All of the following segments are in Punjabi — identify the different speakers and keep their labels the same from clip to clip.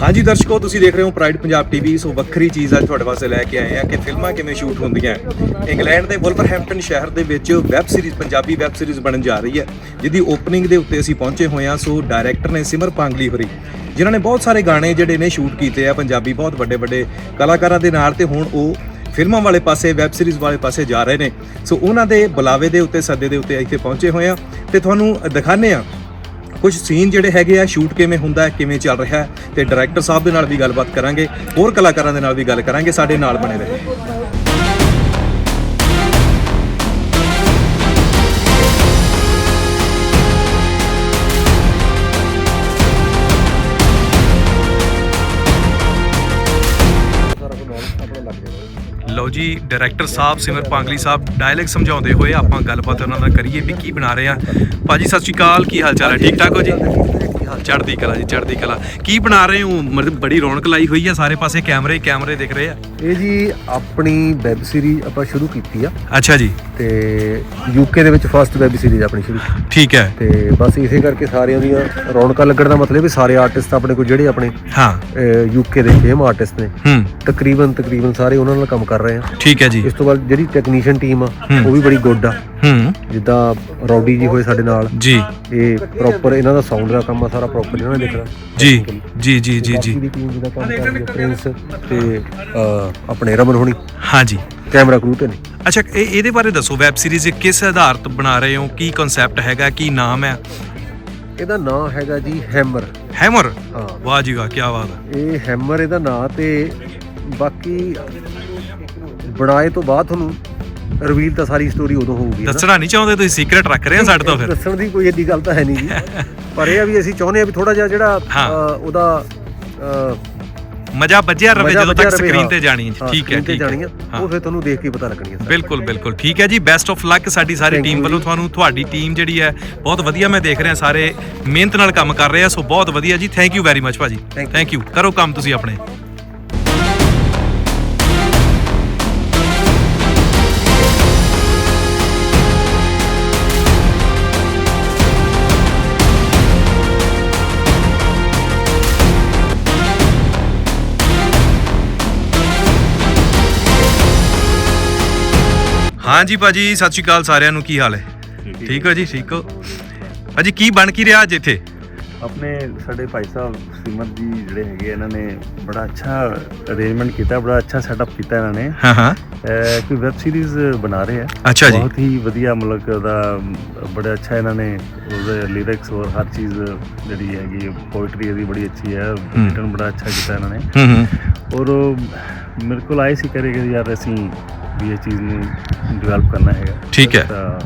Speaker 1: ਹਾਂਜੀ ਦਰਸ਼ਕੋ, ਤੁਸੀਂ ਦੇਖ ਰਹੇ ਹੋ ਪ੍ਰਾਈਡ ਪੰਜਾਬ ਟੀਵੀ ਸੋ ਵੱਖਰੀ ਚੀਜ਼ ਅੱਜ ਤੁਹਾਡੇ ਵਾਸਤੇ ਲੈ ਕੇ ਆਏ ਆ ਕਿ ਫਿਲਮਾਂ ਕਿਵੇਂ ਸ਼ੂਟ ਹੁੰਦੀਆਂ ਇੰਗਲੈਂਡ ਦੇ ਵੁਲਵਰਹੈਂਪਟਨ ਸ਼ਹਿਰ ਦੇ ਵਿੱਚ web series, Punjabi web series ਬਣਨ ਜਾ ਰਹੀ ਹੈ, ਜਿਹਦੀ ਓਪਨਿੰਗ ਦੇ ਉੱਤੇ ਅਸੀਂ ਪਹੁੰਚੇ ਹੋਏ ਆ ਸੋ ਡਾਇਰੈਕਟਰ ਨੇ ਸਿਮਰ ਪਾਂਗਲੀ ਹੋਰੀ, ਜਿਨ੍ਹਾਂ ਨੇ ਬਹੁਤ ਸਾਰੇ ਗਾਣੇ ਜਿਹੜੇ ਨੇ ਸ਼ੂਟ ਕੀਤੇ ਆ ਪੰਜਾਬੀ, ਬਹੁਤ ਵੱਡੇ ਵੱਡੇ ਕਲਾਕਾਰਾਂ ਦੇ ਨਾਲ ਤੇ ਹੁਣ ਉਹ ਫਿਲਮਾਂ ਵਾਲੇ ਪਾਸੇ, ਵੈਬ ਸੀਰੀਜ਼ ਵਾਲੇ ਪਾਸੇ ਜਾ ਰਹੇ ਨੇ। ਸੋ ਉਹਨਾਂ ਦੇ ਬੁਲਾਵੇ ਦੇ ਉੱਤੇ, ਸੱਦੇ ਦੇ ਉੱਤੇ ਇੱਥੇ ਪਹੁੰਚੇ ਹੋਏ ਆ ਤੇ ਤੁਹਾਨੂੰ ਦਿਖਾਣੇ ਆ ਕੁਝ ਸੀਨ ਜਿਹੜੇ ਹੈਗੇ ਆ ਸ਼ੂਟ ਕਿਵੇਂ ਹੁੰਦਾ ਕਿਵੇਂ ਚੱਲ ਰਿਹਾ ਹੈ, ਤੇ ਡਾਇਰੈਕਟਰ ਸਾਹਿਬ ਦੇ ਨਾਲ ਵੀ ਗੱਲਬਾਤ ਕਰਾਂਗੇ, ਹੋਰ ਕਲਾਕਾਰਾਂ ਦੇ ਨਾਲ ਵੀ ਗੱਲ ਕਰਾਂਗੇ, ਸਾਡੇ ਨਾਲ ਬਣੇ ਰਹੇ। ਜੀ ਡਾਇਰੈਕਟਰ ਸਾਹਿਬ ਸਿਮਰ ਪਾਂਗਲੀ ਸਾਹਿਬ ਡਾਇਲੌਗ ਸਮਝਾਉਂਦੇ ਹੋਏ ਆਪਾਂ ਗੱਲਬਾਤ ਉਹਨਾਂ ਨਾਲ ਕਰੀਏ ਵੀ ਕੀ ਬਣਾ ਰਹੇ ਆ ਭਾਜੀ, ਸਤਿ ਸ਼੍ਰੀ ਅਕਾਲ, ਕੀ ਹਾਲ ਚਾਲ ਹੈ? ਠੀਕ ਠਾਕ ਹੋ ਜੀ? ਚੜ੍ਹਦੀ ਕਲਾ ਜੀ ਚੜ੍ਹਦੀ ਕਲਾ। ਕੀ ਬਣਾ ਰਹੇ ਹੋ? ਮਤਲਬ ਬੜੀ ਰੌਣਕ ਲਾਈ ਹੋਈ ਆ ਸਾਰੇ ਪਾਸੇ ਕੈਮਰੇ ਹੀ ਕੈਮਰੇ ਦਿਖ ਰਹੇ ਆ।
Speaker 2: ਇਹ ਜੀ ਆਪਣੀ ਵੈਬ ਸੀਰੀਜ਼ ਆਪਾਂ ਸ਼ੁਰੂ ਕੀਤੀ ਆ।
Speaker 1: ਅੱਛਾ ਜੀ।
Speaker 2: ਤੇ ਯੂਕੇ ਦੇ ਵਿੱਚ ਫਸਟ ਵੈਬ ਸੀਰੀਜ਼ ਆਪਣੀ ਸ਼ੁਰੂ
Speaker 1: ਠੀਕ ਹੈ।
Speaker 2: ਤੇ ਬਸ ਇਸੇ ਕਰਕੇ ਸਾਰਿਆਂ ਦੀਆਂ ਰੌਣਕਾਂ ਲੱਗਣ ਦਾ ਮਤਲਬ ਵੀ ਸਾਰੇ ਆਰਟਿਸਟ ਆਪਣੇ ਕੋਲ ਜਿਹੜੇ ਆਪਣੇ
Speaker 1: ਹਾਂ।
Speaker 2: ਯੂਕੇ ਦੇ ਫੇਮ ਆਰਟਿਸਟ ਨੇ।
Speaker 1: ਹੂੰ।
Speaker 2: ਤਕਰੀਬਨ ਤਕਰੀਬਨ ਸਾਰੇ ਉਹਨਾਂ ਨਾਲ ਕੰਮ ਕਰ ਰਹੇ ਆ।
Speaker 1: ਠੀਕ ਹੈ ਜੀ।
Speaker 2: ਇਸ ਤੋਂ ਬਾਅਦ ਜਿਹੜੀ ਟੈਕਨੀਸ਼ੀਅਨ ਟੀਮ ਆ। ਉਹ ਵੀ ਬੜੀ ਗੁੱਡ ਆ।
Speaker 1: ਹੂੰ।
Speaker 2: ਜਿੱਦਾਂ ਰੌਡੀ ਜੀ ਹੋਏ ਸਾਡੇ ਨਾਲ।
Speaker 1: ਜੀ।
Speaker 2: ਇਹ ਪ੍ਰੋਪਰ ਇਹਨਾਂ ਦਾ ਸਾਊਂਡ ਦਾ ਕੰਮ ਆ ਸਾਰਾ ਪ੍ਰੋਪਰ ਇਹਨਾਂ ਨੇ ਦੇਖਣਾ।
Speaker 1: ਜੀ। ਜੀ ਜੀ ਜੀ ਜੀ।
Speaker 2: ਦੀ ਟੀਮ ਜਿਹਦਾ ਕੰਮ ਕਰ ਰਹੀ ਹੈ ਪ੍ਰਿੰਸ ਤੇ ਅਹ, ਆਪਣੇ ਰਮਨ ਹੋਣੀ।
Speaker 1: ਹਾਂ ਜੀ।
Speaker 2: ਕੈਮਰਾ ਕਰੂ ਤੇ ਨੇ।
Speaker 1: ਅੱਛਾ ਇਹ ਇਹਦੇ ਬਾਰੇ ਦੱਸੋ ਵੈਬ ਸੀਰੀਜ਼ ਕਿਸ ਆਧਾਰਿਤ ਬਣਾ ਰਹੇ ਹੋ? ਕੀ ਕਨਸੈਪਟ ਹੈਗਾ ਕੀ ਨਾਮ ਹੈ?
Speaker 2: ਇਹਦਾ ਨਾਂ ਹੈਗਾ ਜੀ ਹੈਮਰ
Speaker 1: ਹੈਮਰ
Speaker 2: ਹਾਂ।
Speaker 1: ਵਾਹ ਜੀ ਵਾਹ ਕੀ ਬਾਤ ਹੈ।
Speaker 2: ਇਹ ਹੈਮਰ ਇਹਦਾ ਨਾਂ ਤੇ ਬਾਕੀ ਬਣਾਏ ਤੋਂ ਬਾਅਦ ਤੁਹਾਨੂੰ ਰਿਵੀਲ ਤਾਂ ਸਾਰੀ ਸਟੋਰੀ ਉਦੋਂ ਹੋਊਗੀ।
Speaker 1: ਦੱਸਣਾ ਨਹੀਂ ਚਾਹੁੰਦੇ ਤੁਸੀਂ ਸੀਕ੍ਰੇਟ ਰੱਖ ਰਹੇ ਹੋ ਸਾਡੇ ਤੋਂ ਫਿਰ।
Speaker 2: ਦੱਸਣ ਦੀ ਕੋਈ ਏਡੀ ਗੱਲ ਤਾਂ ਹੈ ਨਹੀਂ ਜੀ। ਪਰ ਇਹ ਆ ਵੀ ਅਸੀਂ ਚਾਹੁੰਦੇ ਆ ਵੀ ਥੋੜਾ ਜਿਹਾ ਜਿਹੜਾ ਉਹਦਾ
Speaker 1: ਮਜ਼ਾ ਵੱਜਿਆ ਰਵੇ ਜਦੋਂ ਤੱਕ ਸਕਰੀਨ। ਤੇ ਜਾਣੀ ਹੈ। ਠੀਕ ਹੈ ਠੀਕ ਹੈ।
Speaker 2: ਉਹ ਫਿਰ ਤੁਹਾਨੂੰ ਦੇਖ ਕੇ ਪਤਾ ਲੱਗਣੀ ਹੈ
Speaker 1: ਬਿਲਕੁਲ ਬਿਲਕੁਲ। ਠੀਕ ਹੈ ਜੀ ਬੈਸਟ ਆਫ ਲੱਕ ਸਾਡੀ ਸਾਰੀ ਟੀਮ ਵੱਲੋਂ। ਤੁਹਾਨੂੰ ਤੁਹਾਡੀ ਟੀਮ ਜਿਹੜੀ ਹੈ ਬਹੁਤ ਵਧੀਆ ਮੈਂ ਦੇਖ ਰਿਹਾ ਸਾਰੇ ਮਿਹਨਤ ਨਾਲ ਕੰਮ ਕਰ ਰਹੇ ਆ ਸੋ ਬਹੁਤ ਵਧੀਆ ਜੀ। ਥੈਂਕ ਯੂ ਵੈਰੀ ਮਚ ਭਾਜੀ. ਥੈਂਕ ਯੂ ਕਰੋ ਕੰਮ ਤੁਸੀਂ ਆਪਣੇ। ਹਾਂਜੀ ਭਾਜੀ ਸਤਿ ਸ਼੍ਰੀ ਅਕਾਲ ਸਾਰਿਆਂ ਨੂੰ ਕੀ ਹਾਲ ਹੈ? ਠੀਕ ਹੋ। ਜੀ ਠੀਕ ਹੋ? ਭਾਜੀ ਕੀ ਬਣ ਕੀ ਰਿਹਾ ਅੱਜ ਇੱਥੇ?
Speaker 3: ਆਪਣੇ ਸਾਡੇ ਭਾਈ ਸਾਹਿਬ ਸਿਮਰ ਜੀ ਜਿਹੜੇ ਹੈਗੇ ਇਹਨਾਂ ਨੇ ਬੜਾ ਅੱਛਾ ਅਰੇਂਜਮੈਂਟ ਕੀਤਾ ਬੜਾ ਅੱਛਾ ਸੈਟਅਪ ਕੀਤਾ ਇਹਨਾਂ ਨੇ।
Speaker 1: ਹਾਂ ਹਾਂ।
Speaker 3: ਕੋਈ ਵੈਬ ਸੀਰੀਜ਼ ਬਣਾ ਰਹੇ ਆ।
Speaker 1: ਅੱਛਾ ਜੀ।
Speaker 3: ਬਹੁਤ ਹੀ ਵਧੀਆ ਮਤਲਬ ਕਿ ਉਹਦਾ ਬੜਾ ਅੱਛਾ ਇਹਨਾਂ ਨੇ ਉਹਦੇ ਲਿਰਿਕਸ ਔਰ ਹਰ ਚੀਜ਼ ਜਿਹੜੀ ਹੈਗੀ ਪੋਇਟਰੀ ਇਹਦੀ ਬੜੀ ਅੱਛੀ ਹੈ। ਰਿਟਨ ਬੜਾ ਅੱਛਾ ਕੀਤਾ ਇਹਨਾਂ ਨੇ।
Speaker 1: ਹੂੰ ਹੂੰ।
Speaker 3: ਔਰ ਮੇਰੇ ਕੋਲ ਆਏ ਸੀ ਕਰੇ ਕਿ ਯਾਰ ਅਸੀਂ ਵੀ ਇਹ ਚੀਜ਼ ਨੂੰ ਡਿਵੈਲਪ ਕਰਨਾ ਹੈਗਾ।
Speaker 1: ਠੀਕ ਹੈ।
Speaker 3: ਤਾਂ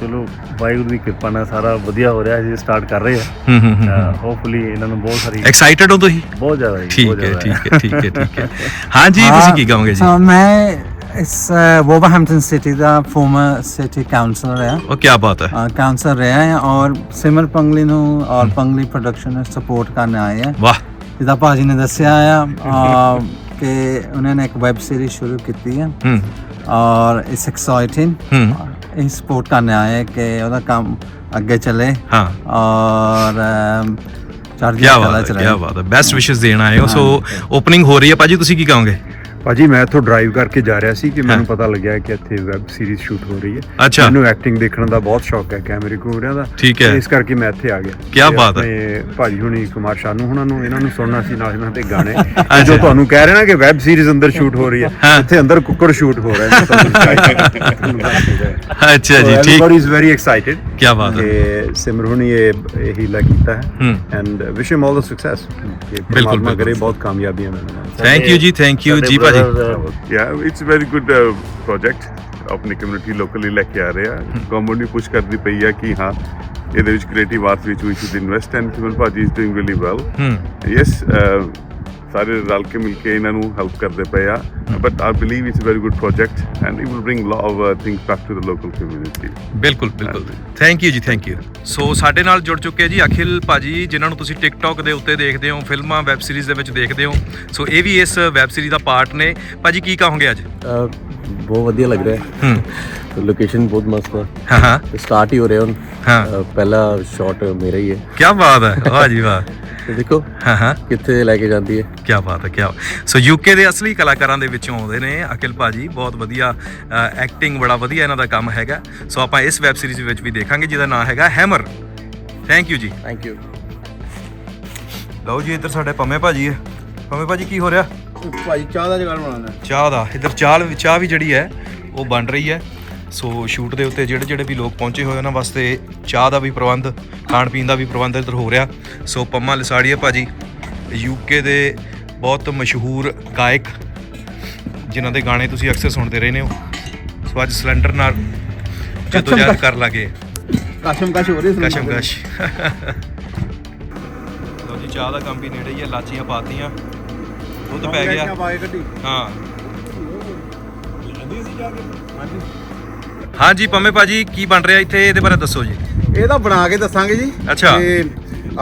Speaker 3: ਚਲੋ ਵਾਹਿਗੁਰੂ ਦੀ ਕਿਰਪਾ ਨਾਲ ਸਾਰਾ ਵਧੀਆ ਹੋ ਰਿਹਾ ਜੀ ਸਟਾਰਟ ਕਰ ਰਹੇ ਆ
Speaker 1: ਹੂੰ ਹੂੰ ਹੂੰ
Speaker 3: ਹੋਪਫੁਲੀ ਇਹਨਾਂ ਨੂੰ ਬਹੁਤ ਸਾਰੀ
Speaker 1: ਐਕਸਾਈਟਡ ਹੋ ਤੁਸੀਂ?
Speaker 3: ਬਹੁਤ ਜ਼ਿਆਦਾ ਜੀ ਬਹੁਤ
Speaker 1: ਠੀਕ ਹੈ
Speaker 3: ਜ਼ਿਆਦਾ।
Speaker 1: ਠੀਕ ਹੈ ਠੀਕ ਹੈ ਠੀਕ ਹੈ। ਹਾਂਜੀ ਤੁਸੀਂ ਕੀ ਕਹੋਗੇ ਜੀ?
Speaker 4: ਹਾਂ ਮੈਂ ਇਸ ਵੋਵਰਹੈਂਪਟਨ ਸਿਟੀ ਦਾ ਫਾਰਮਰ ਸਿਟੀ ਕਾਉਂਸਲਰ ਹੈ।
Speaker 1: ਉਹ ਕੀ ਬਾਤ ਹੈ।
Speaker 4: ਕਾਉਂਸਲਰ ਰਿਹਾ ਹੈ ਔਰ ਸਿਮਰ ਪੰਗਲੀ ਨੂੰ ਔਰ ਪੰਗਲੀ ਪ੍ਰੋਡਕਸ਼ਨ ਨੂੰ ਸਪੋਰਟ ਕਰਨ ਆਏ ਹੈ।
Speaker 1: ਵਾਹ।
Speaker 4: ਜਿੱਦਾਂ ਭਾਜੀ ਨੇ ਦੱਸਿਆ ਆ ਕਿ ਉਹਨਾਂ ਨੇ ਇੱਕ ਵੈਬ ਸੀਰੀਜ਼ ਸ਼ੁਰੂ ਕੀਤੀ ਹੈ
Speaker 1: ਹੂੰ
Speaker 4: ਔਰ ਇਟਸ ਐਕਸਾਈਟਿੰਗ
Speaker 1: ਹੂੰ
Speaker 4: ਇਹ ਸਪੋਰਟ ਕਰਨ ਆਏ ਹੈ ਕਿ ਉਹਦਾ ਕੰਮ ਅੱਗੇ ਚੱਲੇ
Speaker 1: ਹਾਂ
Speaker 4: ਔਰ ਚੜ੍ਹਦੀ
Speaker 1: ਕੀ ਬਾਤ ਹੈ ਕੀ ਬਾਤ ਹੈ ਬੈਸਟ ਵਿਸ਼ੇਸ ਦੇਣ ਆਏ ਹੋ ਸੋ ਓਪਨਿੰਗ ਹੋ ਰਹੀ ਹੈ ਭਾਜੀ ਤੁਸੀਂ ਕੀ ਕਹੋਗੇ
Speaker 5: ਭਾਜੀ ਮੈਂ ਇੱਥੋਂ ਡਰਾਈਵ ਕਰਕੇ ਜਾ ਰਿਹਾ ਸੀ ਕਿ ਮੈਨੂੰ ਪਤਾ ਲੱਗਿਆ ਕਿ ਇੱਥੇ ਵੈਬ ਸੀਰੀਜ਼ ਸ਼ੂਟ ਹੋ ਰਹੀ ਹੈ।
Speaker 1: ਅੱਛਾ।
Speaker 5: ਮੈਨੂੰ ਐਕਟਿੰਗ ਦੇਖਣ ਦਾ ਬਹੁਤ ਸ਼ੌਕ ਹੈ ਕੈਮਰੇ ਕੂਮਰਿਆਂ ਦਾ।
Speaker 1: ਠੀਕ ਹੈ।
Speaker 5: ਤੇ ਇਸ ਕਰਕੇ ਮੈਂ ਇੱਥੇ ਆ ਗਿਆ।
Speaker 1: ਕਿਆ
Speaker 5: ਤੇ
Speaker 1: ਬਾਤ ਹੈ।
Speaker 5: ਆਪਣੇ ਭਾਜੀ ਹੁਣੀ ਕੁਮਾਰ ਸ਼ਾਨੂ ਹੁਣਾਂ ਨੂੰ ਇਹਨਾਂ ਨੂੰ ਸੁਣਨਾ ਸੀ ਨਾਲ ਇਹਨਾਂ ਦੇ ਗਾਣੇ। ਤੇ ਜੋ ਤੁਹਾਨੂੰ ਕਹਿ ਰਹੇ ਨਾ ਕਿ ਵੈਬ ਸੀਰੀਜ਼ ਅੰਦਰ ਸ਼ੂਟ ਹੋ ਰਹੀ
Speaker 1: ਹਾਂ।
Speaker 5: ਇੱਥੇ ਅੰਦਰ ਕੁੱਕੜ ਸ਼ੂਟ ਹੋ ਰਿਹਾ ਹੈ।
Speaker 1: ਅੱਛਾ ਜੀ ਠੀਕ।
Speaker 5: ਐਵਰੀਬਾਡੀ ਇਜ਼ ਵੈਰੀ ਐਕਸਾਈਟਿਡ
Speaker 1: ਕੀ ਬਾਤ ਹੈ।
Speaker 5: ਸਿਮਰ ਹੁਣੀ ਇਹ ਇਹ ਹੀਲਾ ਕੀਤਾ ਹੈ।
Speaker 1: ਹੂੰ।
Speaker 5: And wish him all the success ਕਿ ਪਰਮਾਤਮਾ ਕਰੇ ਬਹੁਤ ਕਾਮਯਾਬੀਆਂ ਮਿਲਣ।
Speaker 1: ਥੈਂਕ ਯੂ ਜੀ ਥੈਂਕ ਯੂ ਜੀ ਭਾਜੀ
Speaker 6: Yeah, it's a very good uh, project. ਆਪਣੀ ਕਮਿਊਨਿਟੀ ਲੋਕਲੀ ਲੈ ਕੇ ਆ ਰਹੇ ਆ ਗਵਰਨਮੈਂਟ ਵੀ ਪੁਸ਼ ਕਰਦੀ ਪਈ ਆ ਕਿ ਹਾਂ ਇਹਦੇ ਵਿੱਚ ਕ੍ਰੀਏਟਿਵ ਆਰਟਸ ਵਿੱਚ we should invest and Simar ਭਾਜੀ is doing really well yes ਸਾਰੇ ਰਲ ਕੇ ਮਿਲ ਕੇ ਇਹਨਾਂ ਨੂੰ ਹੈਲਪ ਕਰਦੇ ਪਏ ਆ। But I believe it's a very good project and it will bring lot of things back to the local community
Speaker 1: ਬਿਲਕੁਲ ਬਿਲਕੁਲ। ਥੈਂਕ ਯੂ ਜੀ ਥੈਂਕ ਯੂ ਸੋ ਸਾਡੇ ਨਾਲ ਜੁੜ ਚੁੱਕੇ ਜੀ ਅਖਿਲ ਭਾਜੀ ਜਿਨ੍ਹਾਂ ਨੂੰ ਤੁਸੀਂ ਟਿਕਟੌਕ ਦੇ ਉੱਤੇ ਦੇਖਦੇ ਹੋ ਫਿਲਮਾਂ ਵੈਬ ਸੀਰੀਜ਼ ਦੇ ਵਿੱਚ ਦੇਖਦੇ ਹੋ। ਸੋ ਇਹ ਵੀ ਇਸ ਵੈਬ ਸੀਰੀਜ਼ ਦਾ ਪਾਰਟ ਨੇ। ਭਾਜੀ ਕੀ ਕਹੋਗੇ ਅੱਜ?
Speaker 2: ਬਹੁਤ ਵਧੀਆ ਲੱਗ ਰਿਹਾ।
Speaker 1: ਹੂੰ।
Speaker 2: ਲੋਕੇਸ਼ਨ ਬਹੁਤ ਮਸਤ ਹੈ
Speaker 1: ਹਾਂ ਹਾਂ।
Speaker 2: ਸਟਾਰਟ ਹੀ ਹੋ ਰਿਹਾ ਹੁਣ।
Speaker 1: ਹਾਂ।
Speaker 2: ਪਹਿਲਾ ਸ਼ਾਟ ਮੇਰਾ ਹੀ ਹੈ।
Speaker 1: ਕੀ ਬਾਤ ਹੈ। ਵਾਹ ਜੀ ਵਾਹ।
Speaker 2: ਤੇ ਦੇਖੋ
Speaker 1: ਹਾਂ ਹਾਂ।
Speaker 2: ਕਿੱਥੇ ਲੈ ਕੇ ਜਾਂਦੀ ਹੈ।
Speaker 1: ਕੀ ਬਾਤ ਹੈ ਕੀ ਸੋ ਯੂਕੇ ਦੇ ਅਸਲੀ ਕਲਾਕਾਰਾਂ ਦੇ ਵਿੱਚੋਂ ਆਉਂਦੇ ਨੇ ਅਕਿਲ ਭਾਜੀ। ਬਹੁਤ ਵਧੀਆ ਐਕਟਿੰਗ ਬੜਾ ਵਧੀਆ ਇਹਨਾਂ ਦਾ ਕੰਮ ਹੈਗਾ। ਸੋ ਆਪਾਂ ਇਸ ਵੈਬ ਸੀਰੀਜ਼ ਵਿੱਚ ਵੀ ਦੇਖਾਂਗੇ ਜਿਹਦਾ ਨਾਮ ਹੈਗਾ ਹੈਮਰ ਥੈਂਕ ਯੂ ਜੀ।
Speaker 2: ਥੈਂਕ ਯੂ
Speaker 1: ਲਓ ਜੀ ਇੱਧਰ ਸਾਡੇ ਪੰਮੇ ਭਾਜੀ ਹੈ। ਪੰਮੇ ਭਾਜੀ ਕੀ ਹੋ ਰਿਹਾ?
Speaker 2: ਭਾਈ ਚਾਹ ਦਾ ਜਗਾੜ ਬਣਾਉਣਾ
Speaker 1: ਚਾਹ ਦਾ। ਇੱਧਰ ਚਾਹ ਵੀ ਚਾਹ ਵੀ ਜਿਹੜੀ ਹੈ ਉਹ ਬਣ ਰਹੀ ਹੈ। ਸੋ ਸ਼ੂਟ ਦੇ ਉੱਤੇ ਜਿਹੜੇ ਜਿਹੜੇ ਵੀ ਲੋਕ ਪਹੁੰਚੇ ਹੋਏ ਉਹਨਾਂ ਵਾਸਤੇ ਚਾਹ ਦਾ ਵੀ ਪ੍ਰਬੰਧ ਖਾਣ ਪੀਣ ਦਾ ਵੀ ਪ੍ਰਬੰਧ ਇੱਧਰ ਹੋ ਰਿਹਾ। ਸੋ ਪੰਮਾ ਲਸਾੜੀਆ ਭਾਜੀ ਯੂਕੇ ਦੇ ਬਹੁਤ ਮਸ਼ਹੂਰ ਗਾਇਕ ਜਿਨ੍ਹਾਂ ਦੇ ਗਾਣੇ ਤੁਸੀਂ ਅਕਸਰ ਸੁਣਦੇ ਰਹਿੰਦੇ ਹੋ। ਸੋ ਅੱਜ ਸਿਲੰਡਰ ਨਾਲ ਜਦੋਂ ਯਾਦ ਕਰ ਲਾਗੇ।
Speaker 2: ਕਸ਼ਮ ਕਸ਼ ਹੋ ਰਹੀ
Speaker 1: ਕਸ਼ਮਕਸ਼। ਲੋ ਜੀ ਚਾਹ ਦਾ ਕੰਮ ਵੀ ਨੇੜੇ ਹੀ ਹੈ ਲਾਚੀਆਂ ਪਾਤੀਆਂ। ਦੁੱਧ ਪੈ ਗਿਆ।
Speaker 2: ਪਾਏ ਗੱਡੀ
Speaker 1: ਹਾਂ। ਹਾਂਜੀ। ਪੰਮੇ ਭਾਜੀ ਕੀ ਬਣ ਰਿਹਾ ਇੱਥੇ? ਇਹਦੇ ਬਾਰੇ ਦੱਸੋ ਜੀ।
Speaker 7: ਇਹ ਤਾਂ ਬਣਾ ਕੇ ਦੱਸਾਂਗੇ ਜੀ।
Speaker 1: ਅੱਛਾ।
Speaker 7: ਤੇ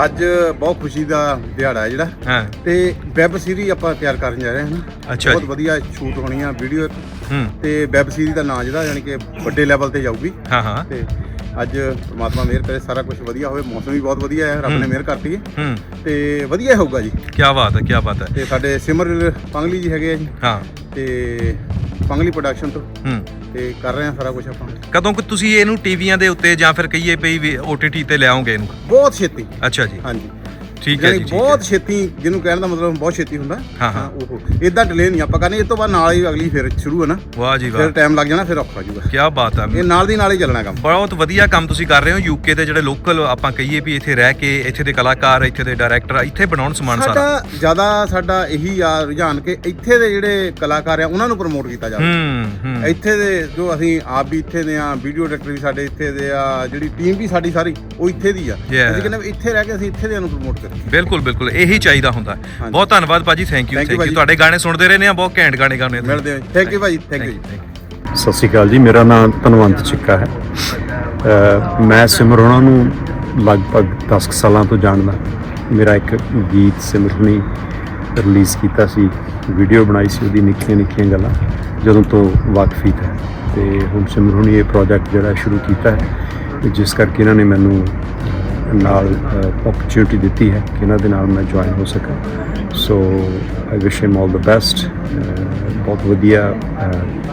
Speaker 7: ਅੱਜ ਬਹੁਤ ਖੁਸ਼ੀ ਦਾ ਦਿਹਾੜਾ ਹੈ ਜਿਹੜਾ।
Speaker 1: ਹਾਂ।
Speaker 7: ਤੇ ਵੈਬ ਸੀਰੀ ਆਪਾਂ ਤਿਆਰ ਕਰਨ ਜਾ ਰਹੇ ਹਾਂ।
Speaker 1: ਅੱਛਾ
Speaker 7: ਬਹੁਤ
Speaker 1: ਜੀ।
Speaker 7: ਵਧੀਆ ਸ਼ੂਟ ਹੋਣੀ ਆ ਵੀਡੀਓ
Speaker 1: ਹੂੰ।
Speaker 7: ਤੇ ਵੈਬ ਸੀਰੀ ਦਾ ਨਾਮ ਜਿਹੜਾ ਯਾਨੀ ਕਿ ਵੱਡੇ ਲੈਵਲ ਤੇ ਜਾਊਗੀ।
Speaker 1: ਹਾਂ ਹਾਂ।
Speaker 7: ਤੇ ਅੱਜ ਪ੍ਰਮਾਤਮਾ ਮਿਹਰ ਕਰੇ ਸਾਰਾ ਕੁਝ ਵਧੀਆ ਹੋਵੇ। ਮੌਸਮ ਵੀ ਬਹੁਤ ਵਧੀਆ ਹੈ ਰੱਬ ਨੇ। ਮਿਹਰ ਕਰਤੀ ਹੈ।
Speaker 1: ਹੂੰ।
Speaker 7: ਤੇ ਵਧੀਆ ਹੋਊਗਾ ਜੀ।
Speaker 1: ਕੀ ਬਾਤ ਹੈ ਕੀ ਬਾਤ ਹੈ।
Speaker 7: ਤੇ ਸਾਡੇ ਸਿਮਰ ਪੰਗਲੀ ਜੀ ਹੈਗੇ ਆ ਜੀ।
Speaker 1: ਹਾਂ।
Speaker 7: ਤੇ ਪੰਗਲੀ ਪ੍ਰੋਡਕਸ਼ਨ ਤੋਂ।
Speaker 1: ਹੂੰ।
Speaker 7: ਤੇ ਕਰ ਰਹੇ ਹਾਂ ਸਾਰਾ ਕੁਝ ਆਪਾਂ।
Speaker 1: ਕਦੋਂ ਕਿ ਤੁਸੀਂ ਇਹਨੂੰ ਟੀਵੀਆਂ ਦੇ ਉੱਤੇ ਜਾਂ ਫਿਰ ਕਹੀਏ ਪਈ OTT ਤੇ ਲਿਆਓਗੇ ਇਹਨੂੰ?
Speaker 7: ਬਹੁਤ ਛੇਤੀ।
Speaker 1: ਅੱਛਾ ਜੀ।
Speaker 7: ਹਾਂਜੀ।
Speaker 1: ਠੀਕ ਹੈ ਜੀ ਠੀਕ ਹੈ।
Speaker 7: ਬਹੁਤ ਛੇਤੀ ਜਿਹਨੂੰ ਕਹਿਣ ਦਾ ਮਤਲਬ ਬਹੁਤ ਛੇਤੀ ਹੁੰਦਾ
Speaker 1: ਹਾਂ, ਹਾਂ।
Speaker 7: ਉਹ ਇਦਾਂ ਡਿਲੇ ਨਹੀਂ ਆਪਾਂ ਕਰਨੀ ਇਸ ਤੋਂ ਬਾਅਦ ਨਾਲ ਹੀ ਅਗਲੀ ਫਿਰ ਸ਼ੁਰੂ ਹੈ ਨਾ।
Speaker 1: ਵਾਹ ਜੀ
Speaker 7: ਫਿਰ
Speaker 1: ਵਾਹ।
Speaker 7: ਟਾਈਮ ਲੱਗ ਜਾਣਾ ਫਿਰ ਔਖਾ ਜੂਗਾ
Speaker 1: ਕੀ ਬਾਤ ਹੈ
Speaker 7: ਇਹ ਨਾਲ ਦੀ ਨਾਲ ਹੀ ਚੱਲਣਾ ਕੰਮ।
Speaker 1: ਬਹੁਤ ਵਧੀਆ ਕੰਮ ਤੁਸੀਂ ਕਰ ਰਹੇ ਹੋ ਯੂਕੇ ਦੇ ਜਿਹੜੇ ਲੋਕਲ ਆਪਾਂ ਕਹੀਏ ਵੀ ਇੱਥੇ ਰਹਿ ਕੇ ਇੱਥੇ ਦੇ ਕਲਾਕਾਰ ਇੱਥੇ ਦੇ ਡਾਇਰੈਕਟਰ ਇੱਥੇ ਬਣਾਉਣ ਸਮਾਨ ਸਾਰਾ।
Speaker 7: ਸਾਡਾ ਜ਼ਿਆਦਾ ਸਾਡਾ ਇਹੀ ਆ ਰੁਝਾਨ ਕਿ ਇੱਥੇ ਦੇ ਜਿਹੜੇ ਕਲਾਕਾਰ ਆ ਉਹਨਾਂ ਨੂੰ ਪ੍ਰਮੋਟ ਕੀਤਾ ਜਾਵੇ।
Speaker 1: ਹੂੰ ਹੂੰ।
Speaker 7: ਇੱਥੇ ਦੇ ਜੋ ਅਸੀਂ ਆਪ ਵੀ ਇੱਥੇ ਦੇ ਆ ਵੀਡੀਓ ਡਾਇਰੈਕਟਰ ਵੀ ਸਾਡੇ ਇੱਥੇ ਦੇ ਆ ਜਿਹੜੀ ਟੀਮ ਵੀ ਸਾਡੀ ਸਾਰੀ ਉਹ ਇੱਥੇ ਦੀ ਆ।
Speaker 1: Yeah.
Speaker 7: ਅਸੀਂ ਕਹਿੰਦੇ ਵੀ ਇੱਥੇ ਰਹਿ ਕੇ ਅਸੀਂ ਇੱਥੇ ਦੇ ਨੂੰ ਪ੍ਰਮੋਟ ਕਰੀਏ
Speaker 1: ਬਿਲਕੁਲ ਬਿਲਕੁਲ ਇਹੀ ਚਾਹੀਦਾ ਹੁੰਦਾ। ਬਹੁਤ ਧੰਨਵਾਦ ਭਾਜੀ thank you
Speaker 7: Thank you
Speaker 1: thank you
Speaker 7: ਭਾਜੀ।
Speaker 1: ਤੁਹਾਡੇ ਗਾਣੇ ਸੁਣਦੇ ਰਹਿੰਦੇ ਆ ਬਹੁਤ ਘੈਂਟ ਗਾਣੇ ਗਾਉਂਦੇ ਹੋ
Speaker 7: ਮਿਲਦੇ ਹਾਂ ਥੈਂਕ ਯੂ ਭਾਜੀ ਥੈਂਕ ਯੂ ਜੀ।
Speaker 5: ਸਤਿ ਸ਼੍ਰੀ ਅਕਾਲ ਜੀ ਮੇਰਾ ਨਾਮ ਧਨਵੰਤ ਚਿੱਕਾ ਹੈ। ਅ, ਮੈਂ ਸਿਮਰ ਉਹਨਾਂ ਨੂੰ ਲਗਭਗ 10 ਕੁ ਸਾਲਾਂ ਤੋਂ ਜਾਣਦਾ। ਮੇਰਾ ਇੱਕ ਗੀਤ ਸਿਮਰ ਨੇ ਰਿਲੀਜ਼ ਕੀਤਾ ਸੀ ਵੀਡੀਓ ਬਣਾਈ ਸੀ ਉਹਦੀ ਨਿੱਕੀਆਂ ਨਿੱਕੀਆਂ ਗੱਲਾਂ ਜਦੋਂ ਤੋਂ ਵਾਕਫੀ ਹੈ। ਤੇ ਹੁਣ ਸਿਮਰ ਹੁਣੀ ਇਹ ਪ੍ਰੋਜੈਕਟ ਜਿਹੜਾ ਸ਼ੁਰੂ ਕੀਤਾ ਹੈ ਜਿਸ ਕਰਕੇ ਇਹਨਾਂ ਨੇ ਮੈਨੂੰ ਨਾਲ ਓਪਰਚ्युनिटी ਦਿੱਤੀ ਹੈ ਕਿ ਇਹਨਾਂ ਦੇ ਨਾਲ ਮੈਂ ਜੁਆਇਨ ਹੋ ਸਕਾਂ। ਸੋ ਆਈ ਵਿਸ਼ ਹਿਮ ਆਲ ਦ ਬੈਸਟ ਬਹੁਤ ਵਧੀਆ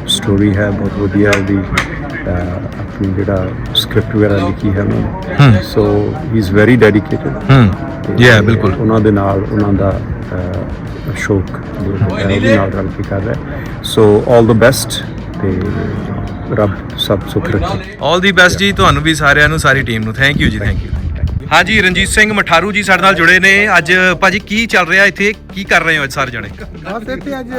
Speaker 5: ਸਟੋਰੀ ਹੈ ਬਹੁਤ ਵਧੀਆ ਉਹਦੀ ਆਪਣੀ ਜਿਹੜਾ ਸਕ੍ਰਿਪਟ ਵਗੈਰਾ ਲਿਖੀ ਹੈ ਉਹਨਾਂ so he. Is very dedicated
Speaker 1: hmm yeah ਬਿਲਕੁਲ।
Speaker 5: ਉਹਨਾਂ ਦੇ ਨਾਲ ਉਹਨਾਂ ਦਾ ਸ਼ੌਕ ਦੇ ਨਾਲ ਰਲ ਕੇ ਕਰ ਰਿਹਾ ਸੋ ਆਲ ਦ ਬੈਸਟ ਤੇ ਰੱਬ ਸਭ ਸੁਖ ਰੱਖੇ।
Speaker 1: 올 ਦੀ ਬੈਸਟ ਜੀ ਤੁਹਾਨੂੰ ਵੀ ਸਾਰਿਆਂ ਨੂੰ ਸਾਰੀ ਟੀਮ ਨੂੰ। ਥੈਂਕ ਯੂ ਜੀ ਥੈਂਕ ਯੂ ਹਾਂਜੀ ਰਣਜੀਤ ਸਿੰਘ ਮਠਾਰੂ ਜੀ ਸਾਡੇ ਨਾਲ ਜੁੜੇ ਨੇ। ਅੱਜ ਭਾਜੀ ਕੀ ਚੱਲ ਰਿਹਾ ਇੱਥੇ? ਕੀ ਕਰ ਰਹੇ ਹੋ ਅੱਜ ਸਾਰੇ ਜਣੇ?
Speaker 8: ਬਸ ਇੱਥੇ ਅੱਜ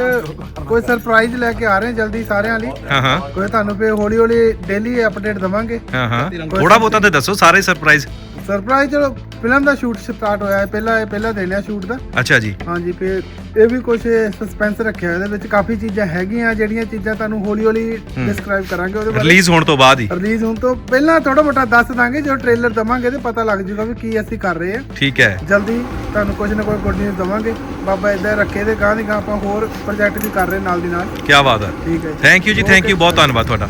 Speaker 8: ਕੋਈ ਸਰਪ੍ਰਾਈਜ਼ ਲੈ ਕੇ ਆ ਰਹੇ ਹਾਂ ਜਲਦੀ ਸਾਰਿਆਂ ਲਈ।
Speaker 1: ਹਾਂ ਹਾਂ।
Speaker 8: ਕੋਈ ਤੁਹਾਨੂੰ ਫੇ ਹੌਲੀ ਹੌਲੀ ਡੇਲੀ ਅਪਡੇਟ ਦਵਾਂਗੇ।
Speaker 1: ਹਾਂ ਹਾਂ। ਥੋੜਾ ਬਹੁਤਾ ਤੇ ਦੱਸੋ ਸਾਰੇ ਸਰਪ੍ਰਾਈਜ਼
Speaker 8: ਸਰਪ੍ਰਾਈਜ਼ ਚਲੋ ਫਿਲਮ ਦਾ ਸ਼ੂਟ ਸਟਾਰਟ ਹੋਇਆ ਹੈ ਪਹਿਲਾ ਇਹ ਪਹਿਲਾ ਦਿਨ ਹੈ ਸ਼ੂਟ ਦਾ।
Speaker 1: ਅੱਛਾ ਜੀ।
Speaker 8: ਹਾਂਜੀ ਫਿਰ ਇਹ ਵੀ ਕੁਝ ਸਸਪੈਂਸ ਰੱਖਿਆ ਹੋਇਆ ਇਹਦੇ ਵਿੱਚ ਕਾਫੀ ਚੀਜ਼ਾਂ ਹੈਗੀਆਂ ਜਿਹੜੀਆਂ ਚੀਜ਼ਾਂ ਤੁਹਾਨੂੰ ਹੌਲੀ ਹੌਲੀ ਡਿਸਕ੍ਰਾਈਬ ਕਰਾਂਗੇ ਉਹਦੇ ਬਾਰੇ।
Speaker 1: ਰਿਲੀਜ਼ ਹੋਣ ਤੋਂ ਬਾਅਦ ਹੀ।
Speaker 8: ਰਿਲੀਜ਼ ਹੋਣ ਤੋਂ ਪਹਿਲਾਂ ਥੋੜਾ ਮੋਟਾ ਦੱਸ ਦਾਂਗੇ ਜੋ ਟ੍ਰੇਲਰ ਦਵਾਂਗੇ ਤੇ ਪਤਾ ਲੱਗ ਜੂਗਾ ਵੀ ਕੀ ਅਸੀਂ ਕਰ ਰਹੇ ਹਾਂ।
Speaker 1: ਠੀਕ ਹੈ।
Speaker 8: ਜਲਦੀ ਤੁਹਾਨੂੰ ਕੁਝ ਨਾ ਕੋਈ ਗੁੱਡ ਨਿਊਜ਼ ਦਵਾਂਗੇ। ਬਾਬਾ ਇਦਾਂ ਰੱਖੇ ਤੇ ਗਾਂ ਦੀ ਗਾਂ ਆਪਾਂ ਹੋਰ ਪ੍ਰੋਜੈਕਟ ਵੀ ਕਰ ਰਹੇ ਨਾਲ ਦੀ ਨਾਲ।
Speaker 1: ਕੀ ਬਾਤ ਹੈ।
Speaker 8: ਠੀਕ ਹੈ
Speaker 1: ਥੈਂਕ ਯੂ ਜੀ ਥੈਂਕ ਯੂ ਬਹੁਤ ਧੰਨਵਾਦ ਤੁਹਾਡਾ।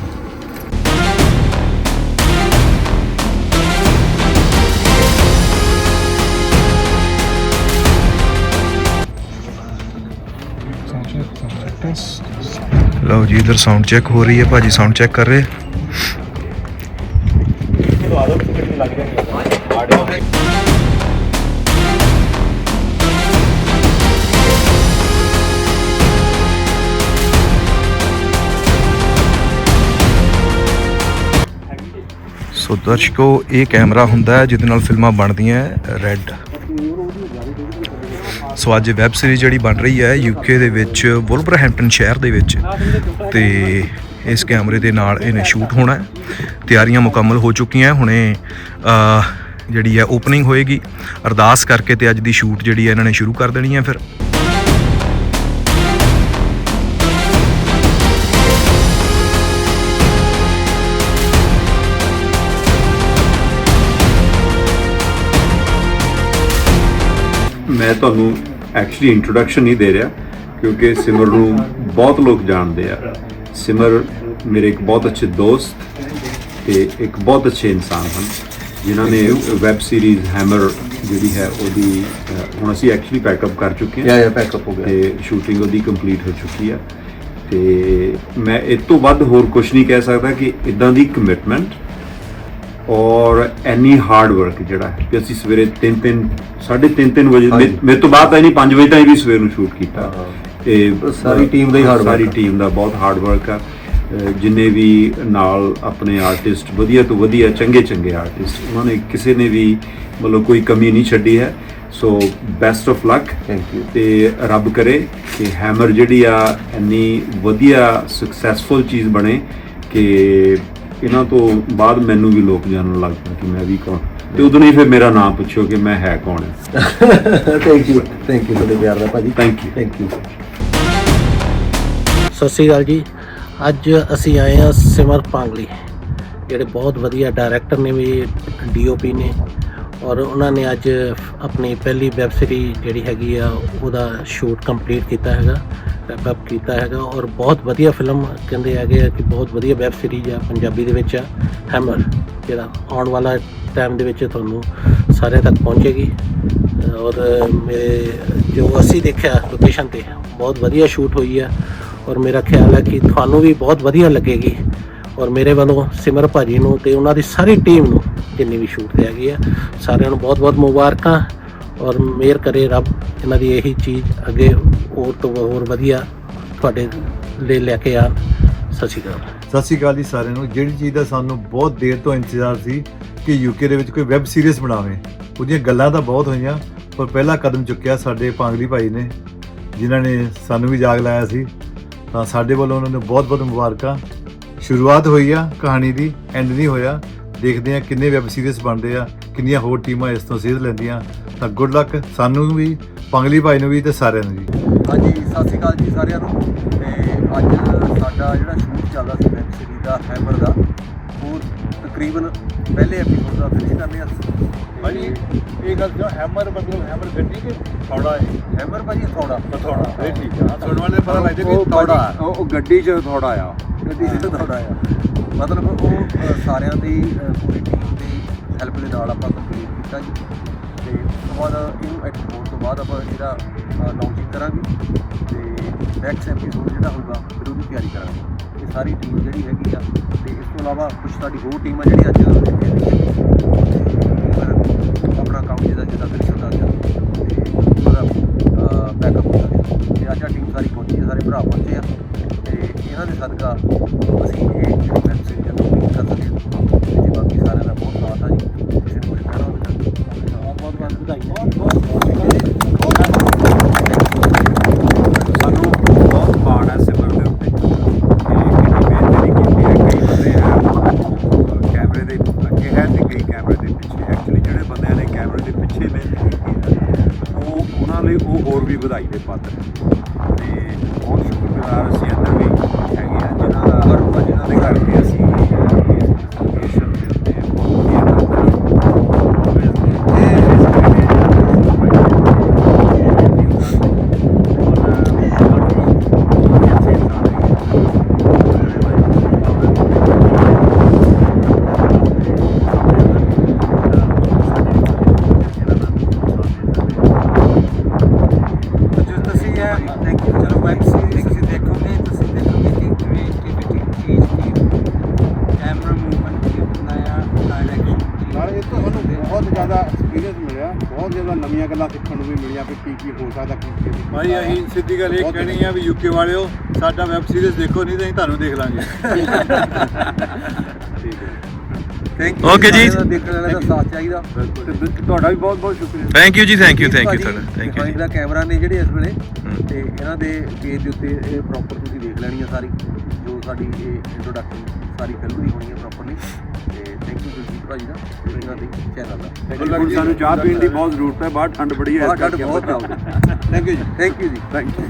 Speaker 1: ਲਓ ਜੀ, ਇਧਰ ਸਾਊਂਡ ਚੈੱਕ ਹੋ ਰਹੀ ਹੈ ਭਾਜੀ ਸਾਊਂਡ ਚੈੱਕ ਕਰ ਰਹੇ? ਸੋ ਦਰਸ਼ਕੋ, ਇਹ ਕੈਮਰਾ ਹੁੰਦਾ ਹੈ ਜਿਹਦੇ ਨਾਲ ਫਿਲਮਾਂ ਬਣਦੀਆਂ ਰੈੱਡ ਸੋ ਅੱਜ ਵੈਬ ਸੀਰੀਜ਼ ਜਿਹੜੀ ਬਣ ਰਹੀ ਹੈ ਯੂਕੇ ਦੇ ਵਿੱਚ ਵੁਲਵਰਹੈਂਪਟਨ ਸ਼ਹਿਰ ਦੇ ਵਿੱਚ। ਤੇ ਇਸ ਕੈਮਰੇ ਦੇ ਨਾਲ ਇਹਨੇ ਸ਼ੂਟ ਹੋਣਾ ਹੈ। ਤਿਆਰੀਆਂ ਮੁਕੰਮਲ ਹੋ ਚੁੱਕੀਆਂ ਹੁਣੇ ਜਿਹੜੀ ਹੈ ਓਪਨਿੰਗ ਹੋਏਗੀ। ਅਰਦਾਸ ਕਰਕੇ ਤੇ ਅੱਜ ਦੀ ਸ਼ੂਟ ਜਿਹੜੀ ਹੈ ਇਹਨਾਂ ਨੇ ਸ਼ੁਰੂ ਕਰ ਦੇਣੀ ਹੈ ਫਿਰ।
Speaker 5: ਮੈਂ ਤੁਹਾਨੂੰ ਐਕਚੁਅਲੀ ਇੰਟਰੋਡਕਸ਼ਨ ਨਹੀਂ ਦੇ ਰਿਹਾ ਕਿਉਂਕਿ ਸਿਮਰ ਨੂੰ ਬਹੁਤ ਲੋਕ ਜਾਣਦੇ ਆ। ਸਿਮਰ ਮੇਰੇ ਇੱਕ ਬਹੁਤ ਅੱਛੇ ਦੋਸਤ ਤੇ ਇੱਕ ਬਹੁਤ ਅੱਛੇ ਇਨਸਾਨ ਹਨ ਜਿਨ੍ਹਾਂ ਨੇ ਵੈਬ ਸੀਰੀਜ਼ ਹੈਮਰ ਜਿਹੜੀ ਹੈ ਉਹਦੀ ਹੁਣ ਅਸੀਂ ਐਕਚੁਅਲੀ ਪੈਕਅਪ ਕਰ ਚੁੱਕੇ ਹਾਂ।
Speaker 2: ਯਾ ਯਾ ਪੈਕਅਪ ਹੋ ਗਿਆ।
Speaker 5: ਤੇ ਸ਼ੂਟਿੰਗ ਉਹਦੀ ਕੰਪਲੀਟ ਹੋ ਚੁੱਕੀ ਆ। ਤੇ ਮੈਂ ਇਸ ਤੋਂ ਵੱਧ ਹੋਰ ਕੁਝ ਨਹੀਂ ਕਹਿ ਸਕਦਾ ਕਿ ਇਦਾਂ ਦੀ ਕਮਿਟਮੈਂਟ ਔਰ ਐਨੀ ਹਾਰਡ ਵਰਕ ਜਿਹੜਾ ਹੈ ਕਿ ਅਸੀਂ ਸਵੇਰੇ 3 3 3:30 3 ਵਜੇ ਮੇਰੇ ਤੋਂ ਬਾਅਦ ਤਾਂ ਨਹੀਂ 5 ਵਜੇ ਤਾਈਂ ਵੀ ਸਵੇਰ ਨੂੰ ਸ਼ੂਟ ਕੀਤਾ।
Speaker 2: ਹਾਂ।
Speaker 5: ਤੇ
Speaker 2: ਸਾਰੀ team ਦਾ ਹੀ hard work
Speaker 5: ਸਾਰੀ। ਟੀਮ ਦਾ ਬਹੁਤ ਹਾਰਡ ਵਰਕ ਆ। ਜਿੰਨੇ ਵੀ ਨਾਲ ਆਪਣੇ ਆਰਟਿਸਟ ਵਧੀਆ ਤੋਂ ਵਧੀਆ ਚੰਗੇ ਚੰਗੇ ਆਰਟਿਸਟ ਉਹਨਾਂ ਨੇ ਕਿਸੇ ਨੇ ਵੀ ਮਤਲਬ ਕੋਈ ਕਮੀ ਨਹੀਂ ਛੱਡੀ ਹੈ। So best of luck
Speaker 2: thank you
Speaker 5: ਤੇ ਰੱਬ ਕਰੇ ਕਿ ਹੈਮਰ ਜਿਹੜੀ ਆ ਇੰਨੀ ਵਧੀਆ ਸਕਸੈਸਫੁਲ ਚੀਜ਼ ਬਣੇ ਕਿ ਇਹਨਾਂ ਤੋਂ ਬਾਅਦ ਮੈਨੂੰ ਵੀ ਲੋਕ ਜਾਣਨ ਲੱਗ ਪਣ ਕਿ ਮੈਂ ਵੀ ਕੌਣ। ਤੇ ਉਦੋਂ ਹੀ ਫਿਰ ਮੇਰਾ ਨਾਮ ਪੁੱਛੋ ਕਿ ਮੈਂ ਹੈ ਕੌਣ ਹੈ।
Speaker 2: ਥੈਂਕ ਯੂ ਥੈਂਕ ਯੂ ਤੁਹਾਡੇ ਪਿਆਰ ਦਾ ਭਾਜੀ।
Speaker 5: ਥੈਂਕ ਯੂ
Speaker 2: ਥੈਂਕ ਯੂ
Speaker 9: ਸਤਿ ਸ਼੍ਰੀ ਅਕਾਲ ਜੀ। ਅੱਜ ਅਸੀਂ ਆਏ ਹਾਂ ਸਿਮਰ ਪਾਂਗਲੀ ਜਿਹੜੇ ਬਹੁਤ ਵਧੀਆ ਡਾਇਰੈਕਟਰ ਨੇ ਵੀ ਡੀਓਪੀ ਨੇ। ਔਰ ਉਹਨਾਂ ਨੇ ਅੱਜ ਆਪਣੀ ਪਹਿਲੀ ਵੈਬ ਸੀਰੀਜ਼ ਜਿਹੜੀ ਹੈਗੀ ਆ ਉਹਦਾ ਸ਼ੂਟ ਕੰਪਲੀਟ ਕੀਤਾ ਹੈਗਾ। ਰੈਪ ਅਪ ਕੀਤਾ ਹੈਗਾ ਔਰ ਬਹੁਤ ਵਧੀਆ ਫਿਲਮ ਕਹਿੰਦੇ ਹੈਗੇ ਆ ਕਿ ਬਹੁਤ ਵਧੀਆ ਵੈਬ ਸੀਰੀਜ਼ ਆ, ਪੰਜਾਬੀ ਦੇ ਵਿੱਚ ਆ ਹੈਮਰ ਜਿਹੜਾ ਆਉਣ ਵਾਲਾ ਟਾਈਮ ਦੇ ਵਿੱਚ ਤੁਹਾਨੂੰ ਸਾਰਿਆਂ ਤੱਕ ਪਹੁੰਚੇਗੀ। ਔਰ ਮੇਰੇ ਜੋ ਅਸੀਂ ਦੇਖਿਆ ਲੋਕੇਸ਼ਨ ਤੇ, ਬਹੁਤ ਵਧੀਆ ਸ਼ੂਟ ਹੋਈ ਆ ਔਰ ਮੇਰਾ ਖਿਆਲ ਹੈ ਕਿ ਤੁਹਾਨੂੰ ਵੀ ਬਹੁਤ ਵਧੀਆ ਲੱਗੇਗੀ। ਔਰ ਮੇਰੇ ਵੱਲੋਂ ਸਿਮਰ ਭਾਜੀ ਨੂੰ ਤੇ ਉਹਨਾਂ ਦੀ ਸਾਰੀ ਟੀਮ ਨੂੰ ਜਿੰਨੀ ਵੀ ਸ਼ੂਟ ਤੇ ਹੈਗੀ ਆ, ਸਾਰਿਆਂ ਨੂੰ ਬਹੁਤ-ਬਹੁਤ ਮੁਬਾਰਕਾਂ। ਔਰ ਮਿਹਰ ਕਰੇ ਰੱਬ, ਇਹਨਾਂ ਦੀ ਇਹੀ ਚੀਜ਼ ਅੱਗੇ ਹੋਰ ਤੋਂ ਹੋਰ ਵਧੀਆ ਤੁਹਾਡੇ ਲਈ ਲੈ ਕੇ ਆ। ਸਤਿ ਸ਼੍ਰੀ ਅਕਾਲ।
Speaker 10: ਸਤਿ ਸ਼੍ਰੀ ਅਕਾਲ ਜੀ ਸਾਰਿਆਂ ਨੂੰ। ਜਿਹੜੀ ਚੀਜ਼ ਦਾ ਸਾਨੂੰ ਬਹੁਤ ਦੇਰ ਤੋਂ ਇੰਤਜ਼ਾਰ ਸੀ ਕਿ ਯੂਕੇ ਦੇ ਵਿੱਚ ਕੋਈ ਵੈਬ ਸੀਰੀਜ਼ ਬਣਾਵੇ, ਉਹਦੀਆਂ ਗੱਲਾਂ ਤਾਂ ਬਹੁਤ ਹੋਈਆਂ, ਪਰ ਪਹਿਲਾ ਕਦਮ ਚੁੱਕਿਆ ਸਾਡੇ ਪਾਂਗਲੀ ਭਾਈ ਨੇ, ਜਿਨ੍ਹਾਂ ਨੇ ਸਾਨੂੰ ਵੀ ਜਾਗ ਲਾਇਆ ਸੀ। ਤਾਂ ਸਾਡੇ ਵੱਲੋਂ ਉਹਨਾਂ ਨੂੰ ਬਹੁਤ-ਬਹੁਤ ਮੁਬਾਰਕਾਂ। ਸ਼ੁਰੂਆਤ ਹੋਈ ਆ ਕਹਾਣੀ ਦੀ ਐਂਡ ਨਹੀਂ ਹੋਇਆ। ਦੇਖਦੇ ਆ ਕਿੰਨੇ ਵੈਬ ਸੀਰੀਜ਼ ਬਣਦੇ ਆ, ਕਿੰਨੀਆਂ ਹੋਰ ਟੀਮਾਂ ਇਸ ਤੋਂ ਸੇਧ ਲੈਂਦੀਆਂ। ਤਾਂ ਗੁੱਡ ਲੱਕ ਸਾਨੂੰ ਵੀ ਪਾਂਗਲੀ ਭਾਈ ਨੂੰ ਵੀ ਤੇ ਸਾਰਿਆਂ ਨੂੰ ਜੀ
Speaker 2: ਹਾਂਜੀ ਸਤਿ ਸ਼੍ਰੀ ਅਕਾਲ ਜੀ ਸਾਰਿਆਂ ਨੂੰ। ਤੇ ਅੱਜ ਸਾਡਾ ਜਿਹੜਾ ਸ਼ੂਟ ਚੱਲਦਾ ਸੀ ਵੈਬ ਸੀਰੀਜ਼ ਦਾ ਹੈਮਰ ਦਾ ਉਹ ਤਕਰੀਬਨ ਪਹਿਲੇ ਐਪੀਸੋਡ ਦਾ ਫਿਨਿਸ਼ ਕਰ ਲਿਆ ਸੀ।
Speaker 7: ਭਾਜੀ ਇਹ ਗੱਲ ਜੋ ਹੈਮਰ ਮਤਲਬ ਹੈਮਰ ਗੱਡੀ ਕੇ ਥੋੜਾ ਹੈ?
Speaker 2: ਹੈਮਰ ਭਾਜੀ ਥੋੜਾ।
Speaker 7: ਥੋੜਾ ਇਹ ਠੀਕ ਆ। ਸੁਣਨ ਵਾਲੇ ਪਤਾ ਲੱਗ ਕਿ ਥੋੜਾ
Speaker 2: ਉਹ ਗੱਡੀ 'ਚ ਥੋੜਾ ਆ। ਗੱਡੀ 'ਚ ਥੋੜਾ ਆ। ਮਤਲਬ ਉਹ ਸਾਰਿਆਂ ਦੀ ਪੂਰੀ ਟੀਮ ਦੀ ਹੈਲਪ ਦੇ ਨਾਲ ਆਪਾਂ ਕੰਪਲੀਟ ਕੀਤਾ ਜੀ। ਤੇ ਉਸ ਤੋਂ ਬਾਅਦ ਇਹਨੂੰ ਐਕਸਪੋਰਟ ਤੋਂ ਬਾਅਦ ਆਪਾਂ ਜਿਹੜਾ ਲਾਂਚਿੰਗ ਕਰਾਂਗੇ ਤੇ ਨੈਕਸਟ ਐਪੀਸੋਡ ਜਿਹੜਾ ਹੋਊਗਾ, ਫਿਰ ਉਹਦੀ ਤਿਆਰੀ ਕਰਾਂਗੇ। ਇਹ ਸਾਰੀ ਟੀਮ ਜਿਹੜੀ ਹੈਗੀ ਆ, ਤੇ ਇਸ ਤੋਂ ਇਲਾਵਾ ਕੁਝ ਸਾਡੀ ਹੋਰ ਟੀਮ ਆ ਜਿਹੜੀ ਅੱਜ ਇੱਥੇ ਹੈਗੀ ਆਪਣਾ ਕੰਮ ਜਿਹਦਾ ਜਿਹਦਾ ਫਿਨਿਸ਼ ਹੁੰਦਾ ਤੇ ਉਹਦਾ ਬੈਕਅਪ ਹੁੰਦਾ ਗਿਆ ਤੇ ਅੱਜ ਆ ਟੀਮ ਸਾਰੀ ਪਹੁੰਚੀ ਹੈ, ਸਾਰੇ ਭਰਾ ਪਹੁੰਚੇ ਆ, ਤੇ ਇਹਨਾਂ ਦੇ ਸਦਕਾ
Speaker 5: ਉਹ ਹੋਰ ਵੀ ਬਹੁਤ
Speaker 7: ਜ਼ਿਆਦਾ ਐਕਸਪੀਰੀਅੰਸ ਮਿਲਿਆ ਬਹੁਤ ਜ਼ਿਆਦਾ ਨਵੀਆਂ ਗੱਲਾਂ ਸਿੱਖਣ ਨੂੰ ਵੀ ਮਿਲੀਆਂ ਵੀ ਕੀ ਕੀ ਹੋ ਸਕਦਾ ਕੀ ਕੀ ਨਹੀਂ।
Speaker 10: ਭਾਈ ਅਸੀਂ ਸਿੱਧੀ ਗੱਲ ਇਹ ਕਹਿਣੀ ਆ ਵੀ ਯੂਕੇ ਵਾਲਿਓ ਸਾਡਾ ਵੈਬ ਸੀਰੀਜ਼ ਦੇਖੋ ਨਹੀਂ ਤਾਂ ਅਸੀਂ ਤੁਹਾਨੂੰ ਦੇਖ ਲਾਂਗੇ।
Speaker 2: ਥੈਂਕ
Speaker 1: Okay ਜੀ।
Speaker 2: ਦੇਖਣ ਵਾਲੇ ਦਾ ਸਾਥ ਚਾਹੀਦਾ। ਤੇ ਤੁਹਾਡਾ ਵੀ ਬਹੁਤ ਬਹੁਤ ਸ਼ੁਕਰੀਆ।
Speaker 1: ਥੈਂਕ ਯੂ ਜੀ ਥੈਂਕ ਯੂ ਥੈਂਕ ਯੂ ਤੁਹਾਡਾ ਥੈਂਕ ਯੂ ਜੀ।
Speaker 2: camera ਨੇ ਜਿਹੜੇ ਇਸ ਵੇਲੇ
Speaker 1: ਹਮ।
Speaker 2: ਤੇ ਇਹਨਾਂ ਦੇ ਪੇਜ ਦੇ ਉੱਤੇ ਇਹ ਪ੍ਰੋਪਰ ਤੁਸੀਂ ਦੇਖ ਲੈਣੀ ਆ ਸਾਰੀ ਜੋ ਸਾਡੀ ਇਹ ਇੰਟਰੋਡਕਸ਼ਨ ਸਾਰੀ ਫਿਲਮ ਦੀ ਹੋਣੀ ਹੈ ਪ੍ਰੋਪਰਲੀ ਤੇ ਥੈਂਕ ਯੂ ਦਿਲਜੀਤ ਭਾਜੀ ਦਾ ਤੇ ਇਹਨਾਂ ਦੀ ਚੈਨਲ ਦਾ
Speaker 5: ਹੁਣ ਸਾਨੂੰ ਚਾਹ ਪੀਣ ਦੀ ਬਹੁਤ ਜ਼ਰੂਰਤ ਹੈ ਬਾਹਰ ਠੰਡ ਬੜੀ ਹੈ ਇਸ
Speaker 2: ਬਹੁਤ
Speaker 5: ਕਰਕੇ
Speaker 2: ਬਹੁਤ ਥੈਂਕ ਯੂ ਜੀ ਥੈਂਕ ਯੂ ਜੀ ਥੈਂਕ ਯੂ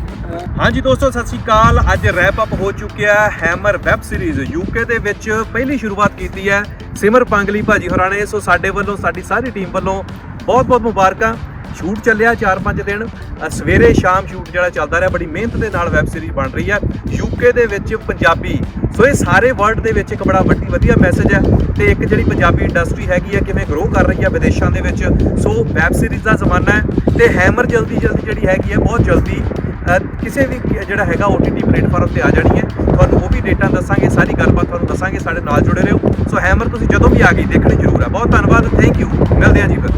Speaker 1: ਹਾਂਜੀ ਦੋਸਤੋ ਸਤਿ ਸ਼੍ਰੀ ਅਕਾਲ। ਅੱਜ ਰੈਪ ਅਪ ਹੋ ਚੁੱਕਿਆ ਹੈਮਰ ਵੈਬ ਸੀਰੀਜ਼ ਯੂਕੇ ਦੇ ਵਿੱਚ। ਪਹਿਲੀ ਸ਼ੁਰੂਆਤ ਕੀਤੀ ਹੈ ਸਿਮਰ ਪੰਗਲੀ ਭਾਜੀ ਹੋਰਾਂ ਨੇ। ਸੋ ਸਾਡੇ ਵੱਲੋਂ ਸਾਡੀ ਸਾਰੀ ਟੀਮ ਵੱਲੋਂ ਬਹੁਤ ਬਹੁਤ ਮੁਬਾਰਕਾਂ। ਸ਼ੂਟ ਚੱਲਿਆ 4-5 ਦਿਨ। ਸਵੇਰੇ ਸ਼ਾਮ ਸ਼ੂਟ ਜਿਹੜਾ ਚੱਲਦਾ ਰਿਹਾ, ਬੜੀ ਮਿਹਨਤ ਦੇ ਨਾਲ ਵੈਬ ਸੀਰੀਜ਼ ਬਣ ਰਹੀ ਹੈ। ਯੂਕੇ ਦੇ ਵਿੱਚ ਪੰਜਾਬੀ। ਸੋ ਇਹ ਸਾਰੇ ਵਰਲਡ ਦੇ ਵਿੱਚ ਇੱਕ ਬੜਾ ਵੱਡੀ ਵਧੀਆ ਮੈਸੇਜ ਹੈ ਤੇ ਇੱਕ ਜਿਹੜੀ ਪੰਜਾਬੀ ਇੰਡਸਟਰੀ ਹੈਗੀ ਹੈ, ਕਿਵੇਂ ਗਰੋ ਕਰ ਰਹੀ ਹੈ ਵਿਦੇਸ਼ਾਂ ਦੇ ਵਿੱਚ। ਸੋ ਵੈਬ ਸੀਰੀਜ਼ ਦਾ ਜ਼ਮਾਨਾ ਹੈ ਤੇ ਹੈਮਰ ਜਲਦੀ ਜਲਦੀ ਜਿਹੜੀ ਹੈਗੀ ਹੈ, ਬਹੁਤ ਜਲਦੀ ਕਿਸੇ ਵੀ ਜਿਹੜਾ ਹੈਗਾ OTT ਪਲੇਟਫਾਰਮ ਤੇ ਆ ਜਾਣੀ ਹੈ। ਤੁਹਾਨੂੰ ਉਹ ਵੀ ਡੇਟਾ ਦੱਸਾਂਗੇ, ਸਾਰੀ ਗੱਲਬਾਤ ਤੁਹਾਨੂੰ ਦੱਸਾਂਗੇ, ਸਾਡੇ ਨਾਲ ਜੁੜੇ ਰਹੋ। ਸੋ ਹੈਮਰ ਤੁਸੀਂ ਜਦੋਂ ਵੀ ਆ ਗਈ, ਦੇਖਣੀ ਜ਼ਰੂਰ ਹੈ। ਬਹੁਤ ਧੰਨਵਾਦ ਥੈਂਕ ਯੂ ਮਿਲਦੇ ਹਾਂ ਜੀ ਫਿਰ।